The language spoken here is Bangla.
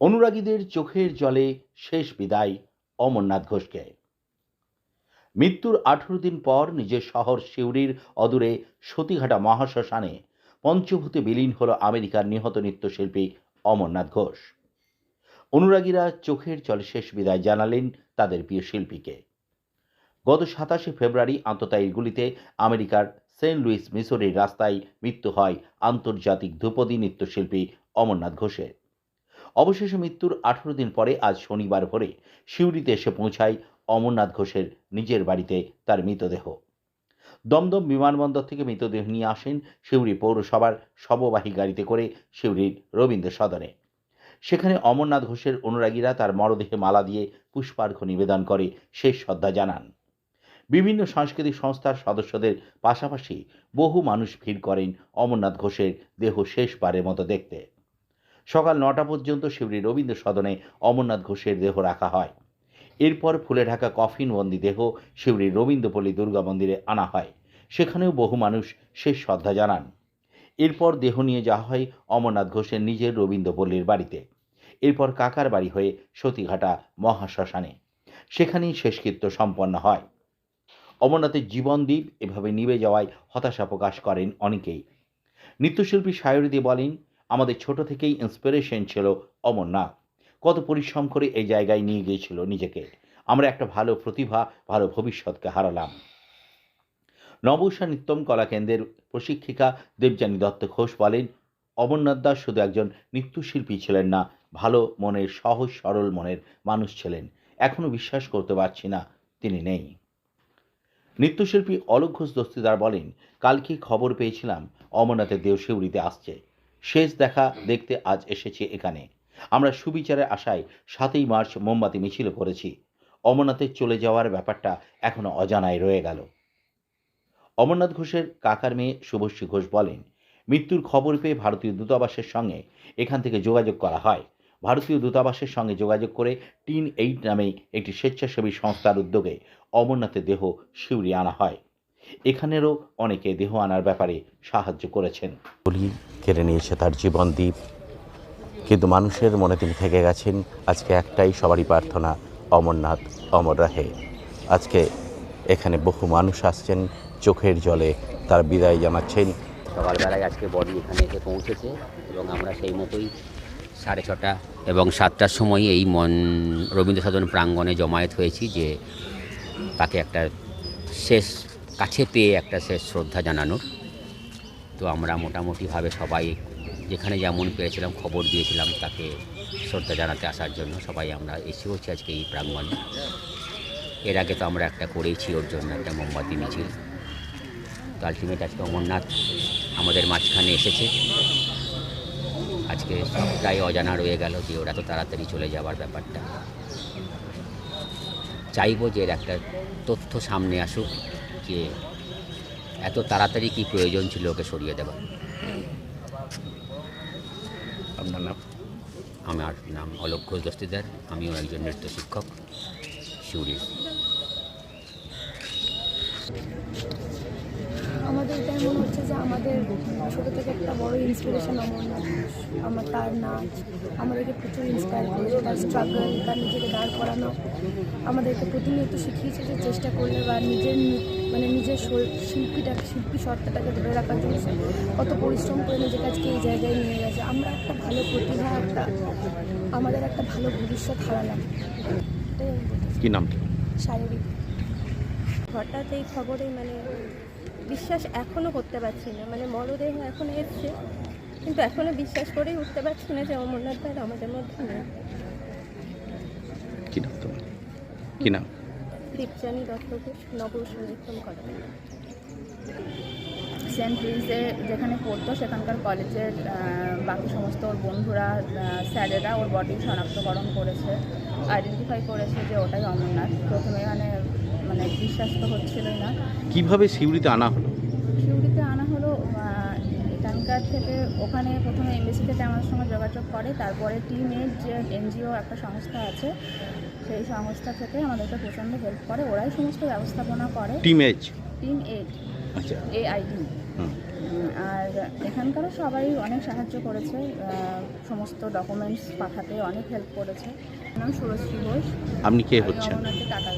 অনুরাগীদের চোখের জলে শেষ বিদায় অমরনাথ ঘোষকে। মৃত্যুর আঠেরো দিন পর নিজের শহর সিউড়ির অদূরে সতীঘাটা মহাশ্মশানে পঞ্চভূতে বিলীন হল আমেরিকার নিহত নৃত্যশিল্পী অমরনাথ ঘোষ। অনুরাগীরা চোখের জলে শেষ বিদায় জানালেন তাদের প্রিয় শিল্পীকে। গত সাতাশে ফেব্রুয়ারি আন্ততায়ীর গুলিতে আমেরিকার সেন্ট লুইস, মিসরির রাস্তায় মৃত্যু হয় আন্তর্জাতিক ধ্রুপদী নৃত্যশিল্পী অমরনাথ ঘোষের। অবশেষে মৃত্যুর আঠেরো দিন পরে আজ শনিবার ভোরে সিউড়িতে এসে পৌঁছায় অমরনাথ ঘোষের নিজের বাড়িতে তার মৃতদেহ। দমদম বিমানবন্দর থেকে মৃতদেহ নিয়ে আসেন সিউড়ি পৌরসভার শববাহী গাড়িতে করে সিউড়ির রবীন্দ্র সদনে। সেখানে অমরনাথ ঘোষের অনুরাগীরা তার মরদেহে মালা দিয়ে পুষ্পার্ঘ নিবেদন করে শেষ শ্রদ্ধা জানান। বিভিন্ন সাংস্কৃতিক সংস্থার সদস্যদের পাশাপাশি বহু মানুষ ভিড় করেন অমরনাথ ঘোষের দেহ শেষবারের মতো দেখতে। সকাল নটা পর্যন্ত শিউরি রবীন্দ্র সদনে অমরনাথ ঘোষের দেহ রাখা হয়। এরপর ফুলে ঢাকা কফিনবন্দি দেহ শিউরির রবীন্দ্রপল্লী দুর্গা মন্দিরে আনা হয়। সেখানেও বহু মানুষ শেষ শ্রদ্ধা জানান। এরপর দেহ নিয়ে যাওয়া হয় অমরনাথ ঘোষের নিজের রবীন্দ্রপল্লীর বাড়িতে। এরপর কাকার বাড়ি হয়ে সতীঘাটা মহাশ্মশানে। সেখানেই শেষকৃত্য সম্পন্ন হয়। অমরনাথের জীবনদ্বীপ এভাবে নিভে যাওয়ায় হতাশা প্রকাশ করেন অনেকেই। নৃত্যশিল্পী সায়রিদি বলেন, আমাদের ছোট থেকেই ইন্সপিরেশন ছিল অমরনাথ। কত পরিশ্রম করে এই জায়গায় নিয়ে গিয়েছিল নিজেকে। আমরা একটা ভালো প্রতিভা, ভালো ভবিষ্যৎকে হারালাম। নবসা নিত্যম কলা কেন্দ্রের প্রশিক্ষিকা দেবযানী দত্ত ঘোষ বলেন, অমরনাথ দাস শুধু একজন নৃত্যশিল্পী ছিলেন না, ভালো মনের, সহজ সরল মনের মানুষ ছিলেন। এখনও বিশ্বাস করতে পারছি না, তিনি নেই। নৃত্যশিল্পী অলোক ঘোষ দস্তিদার বলেন কালকে খবর পেয়েছিলাম? অমরনাথের দেহ শিউরিতে আসছে। শেষ দেখা দেখতে আজ এসেছি এখানে। আমরা সুবিচারের আশায় সাতই মার্চ মোমবাতি মিছিল করেছি। অমরনাথের চলে যাওয়ার ব্যাপারটা এখনও অজানায় রয়ে গেল। অমরনাথ ঘোষের কাকার মেয়ে শুভশ্রী ঘোষ বলেন, মৃত্যুর খবর পেয়ে ভারতীয় দূতাবাসের সঙ্গে এখান থেকে যোগাযোগ করা হয়। ভারতীয় দূতাবাসের সঙ্গে যোগাযোগ করে টিন এইট নামে একটি স্বেচ্ছাসেবী সংস্থার উদ্যোগে অমরনাথের দেহ শিউরি আনা হয়। এখানেরও অনেকে দেহ আনার ব্যাপারে সাহায্য করেছেন। গুলি কেড়ে নিয়েছে তার জীবন দ্বীপ। কিন্তু মানুষের মনে তিনি থেকে গেছেন আজকে একটাই সবারই প্রার্থনা অমরনাথ অমর রাহে। আজকে এখানে বহু মানুষ আসছেন চোখের জলে তার বিদায় জানাচ্ছেন। সকালবেলায় আজকে বডি এখানে এসে পৌঁছেছে এবং আমরা সেই মতোই সাড়ে ছটা এবং সাতটার সময় এই মন রবীন্দ্র সদন প্রাঙ্গণে জমায়েত হয়েছি যে তাকে একটা শেষ, কাছে পেয়ে একটা শেষ শ্রদ্ধা জানানোর। তো আমরা মোটামুটিভাবে সবাই যেখানে যেমন পেয়েছিলাম খবর দিয়েছিলাম তাকে শ্রদ্ধা জানাতে আসার জন্য সবাই আমরা এসে হচ্ছে আজকে এই প্রাঙ্গণে। এর আগে তো আমরা একটা করেইছি ওর জন্য একটা মোমবাতি, মিছিল। তো আলটিমেট আজকে অমরনাথ আমাদের মাঝখানে এসেছে। আজকে সবটাই অজানা রয়ে গেল যে ওরা তো তাড়াতাড়ি চলে যাওয়ার ব্যাপারটা। চাইব যে এর একটা তথ্য সামনে আসুক যে এত তাড়াতাড়ি কি প্রয়োজন ছিল ওকে সরিয়ে দেওয়া আপনার নাম? আমার নাম অলোক ঘোষ দস্তিদার আমিও একজন নৃত্য শিক্ষক শিউরির আমাদের এটাই মনে হচ্ছে যে আমাদের ছোটো থেকে একটা বড় ইন্সপিরেশন অমরনাথ। আমার তার নাচ আমাদেরকে প্রচুর ইন্সপায়ার করেছে তার স্ট্রাগল তার নিজেকে দাঁড় করানো আমাদেরকে প্রতিনিয়ত শিখিয়েছে যে চেষ্টা করলে বা নিজের মানে নিজের শৈল- শিল্পীটাকে শিল্পী সত্তাটাকে ধরে রাখার জন্য কত পরিশ্রম করে নিজেকে কাজকে এই জায়গায় নিয়ে গেছে আমরা একটা ভালো প্রতিভা একটা আমাদের একটা ভালো ভবিষ্যৎ হারালাম। কি নাম শারীরিক হঠাৎ এই খবরে মানে বিশ্বাস এখনও করতে পারছি না। মানে মরদেহ এখন এসছে কিন্তু এখনও বিশ্বাস করেই উঠতে পারছি না যে অমরনাথ ভাই আমাদের মধ্যে নেই। কি নাম তোমার? কি নাম? দীপজানি দত্ত ঘোষ সংরক্ষণ করা। সেন্ট লুইসে যেখানে পড়তো সেখানকার কলেজের বাকি সমস্ত ওর বন্ধুরা স্যারেরা ওর বডি শনাক্তকরণ করেছে আইডেন্টিফাই করেছে যে ওটাই অমরনাথ। প্রথমে এখানে মানে বিশ্বাস তো হচ্ছিলই না। কীভাবে সিউড়িতে আনা হলো? সিউড়িতে আনা হলো এখানকার থেকে ওখানে প্রথমে এমবিসি থেকে আমার সঙ্গে যোগাযোগ করে তারপরে টিম এর যে এনজিও একটা সংস্থা আছে সেই সংস্থা থেকে আমাদেরকে প্রচণ্ড হেল্প করে ওরাই সমস্ত ব্যবস্থাপনা করে। টিম এজ টিম আচ্ছা। এআইডি। আর এখানকারও সবাই অনেক সাহায্য করেছে সমস্ত ডকুমেন্টস পাঠাতে অনেক হেল্প করেছে। নাম সুরশ্রী ঘোষ। আপনি কে হচ্ছেন? টাটা